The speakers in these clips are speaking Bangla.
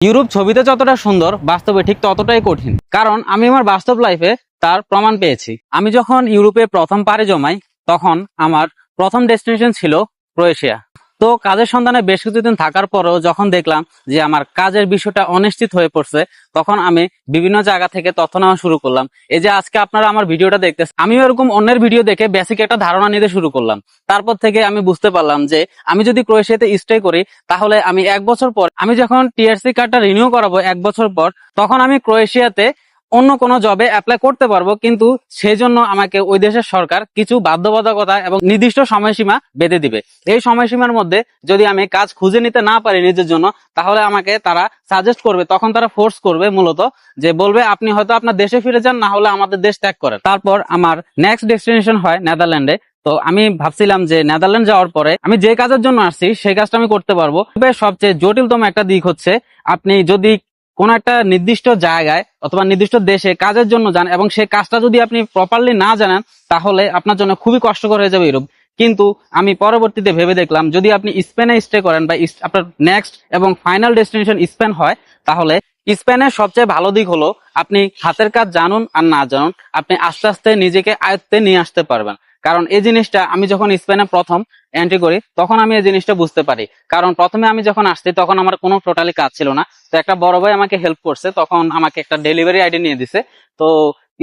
ইউরোপ ছবিতে যতটা সুন্দর, বাস্তবে ঠিক ততটাই কঠিন। কারণ আমি আমার বাস্তব লাইফে তার প্রমাণ পেয়েছি। আমি যখন ইউরোপে প্রথম পারে জমাই, তখন আমার প্রথম ডেস্টিনেশন ছিল ক্রোয়েশিয়া। তো কাজের সন্ধানে বেশ কিছুদিন থাকার পরেও যখন দেখলাম যে আমার কাজের বিষয়টা অনিশ্চিত হয়ে পড়ছে, তখন আমি বিভিন্ন জায়গা থেকে তথ্য নেওয়া শুরু করলাম। এই যে আজকে আপনারা আমার ভিডিওটা দেখতেছেন আমিও এরকম অন্যের ভিডিও দেখে বেসিক একটা ধারণা নিতে শুরু করলাম। তারপর থেকে আমি বুঝতে পারলাম যে আমি যদি ক্রোয়েশিয়াতে স্টে করি, তাহলে আমি এক বছর পর, আমি যখন টিআরসি কার্ডটা রিনিউ করাবো এক বছর পর, তখন আমি ক্রোয়েশিয়াতে অন্য কোনো জবে অ্যাপ্লাই করতে পারব, কিন্তু সেই জন্য আমাকে ওই দেশের সরকার কিছু বাধ্যবাধকতা এবং নির্দিষ্ট সময়সীমা বেঁধে দিবে। এই সময়সীমার মধ্যে যদি আমি কাজ খুঁজে নিতে না পারি নিজের জন্য, তাহলে আমাকে তারা সাজেস্ট করবে, তখন তারা ফোর্স করবে মূলত যে বলবে, আপনি হয়তো আপনার দেশে ফিরে যান, না হলে আমাদের দেশ ত্যাগ করেন। তারপর আমার নেক্সট ডেস্টিনেশন হয় নেদারল্যান্ডে। তো আমি ভাবছিলাম যে নেদারল্যান্ড যাওয়ার পরে আমি যে কাজের জন্য আসছি, সেই কাজটা আমি করতে পারব। সবচেয়ে জটিলতম একটা দিক হচ্ছে, আপনি যদি কোন একটা নির্দিষ্ট জায়গায় অথবা নির্দিষ্ট দেশে কাজের জন্য যান এবং সেই কাজটা যদি আপনি প্রপারলি না জানেন, তাহলে আপনার জন্য খুবই কষ্টকর হয়ে যাবে ইউরোপ কিন্তু আমি পরবর্তীতে ভেবে দেখলাম, যদি আপনি স্পেনে স্টে করেন বা আপনার নেক্সট এবং ফাইনাল ডেস্টিনেশন স্পেন হয়, তাহলে স্পেনের সবচেয়ে ভালো দিক হলো আপনি হাতের কাজ জানুন আর না জানুন, আপনি আস্তে আস্তে নিজেকে আয়ত্তে নিয়ে আসতে পারবেন। কারণ এই জিনিসটা আমি যখন স্পেনে প্রথম এন্ট্রি করি, তখন আমি এই জিনিসটা বুঝতে পারি। কারণ প্রথমে আমি যখন আসছি, তখন আমার কোনো টোটালি কাজ ছিল না। তো একটা বড় ভাই আমাকে হেল্প করছে, তখন আমাকে একটা ডেলিভারি আইডি নিয়ে দিছে। তো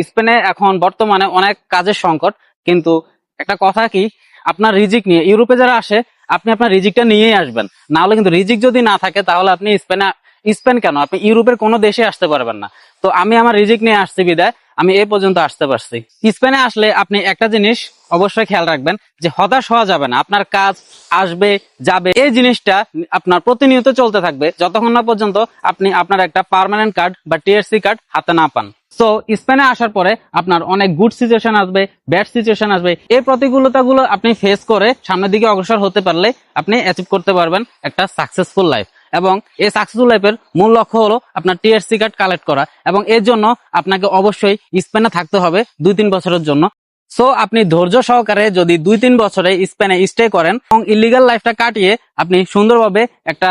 স্পেনে এখন বর্তমানে অনেক কাজের সংকট, কিন্তু একটা কথা কি, আপনার রিজিক নিয়ে, ইউরোপে যারা আসে, আপনি আপনার রিজিকটা নিয়েই আসবেন। না হলে কিন্তু রিজিক যদি না থাকে, তাহলে আপনি স্পেনে স্পেন কেন? আপনি ইউরোপের কোনো দেশে আসতে পারবেন না। তো আমি আমার রিজিক নিয়ে আসছি বিদায়। আমি এই পর্যন্ত আসতে পারছি। স্পেনে আসলে আপনি একটা জিনিস অবশ্যই খেয়াল রাখবেন যে হতাশ হওয়া যাবে না। আপনার কাজ আসবে, যাবে। এই জিনিসটা আপনার প্রতিনিয়ত চলতে থাকবে। যতক্ষণ না পর্যন্ত আপনি আপনার একটা পার্মানেন্ট কার্ড বা টিএসসি কার্ড হাতে না পান। তো স্পেনে আসার পরে আপনার অনেক গুড সিচুয়েশন আসবে ব্যাড সিচুয়েশন আসবে। এই প্রতিকূলতাগুলো আপনি ফেস করে সামনের দিকে অগ্রসর হতে পারলে আপনি অ্যাচিভ করতে পারবেন একটা সাকসেসফুল লাইফ এবং এই সাকসেসফুল লাইফের মূল লক্ষ্য হলো আপনার টিএসসি কার্ড কালেক্ট করা এবং এর জন্য আপনাকে অবশ্যই স্পেনে থাকতে হবে দুই তিন বছরের জন্য। সো আপনি ধৈর্য সহকারে যদি দুই তিন বছরে স্পেনে স্টে করেন এবং ইলিগাল লাইফটা কাটিয়ে আপনি সুন্দরভাবে একটা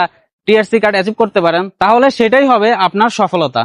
টিআরসি কার্ড অ্যাচিভ করতে পারেন, তাহলে সেটাই হবে আপনার সফলতা।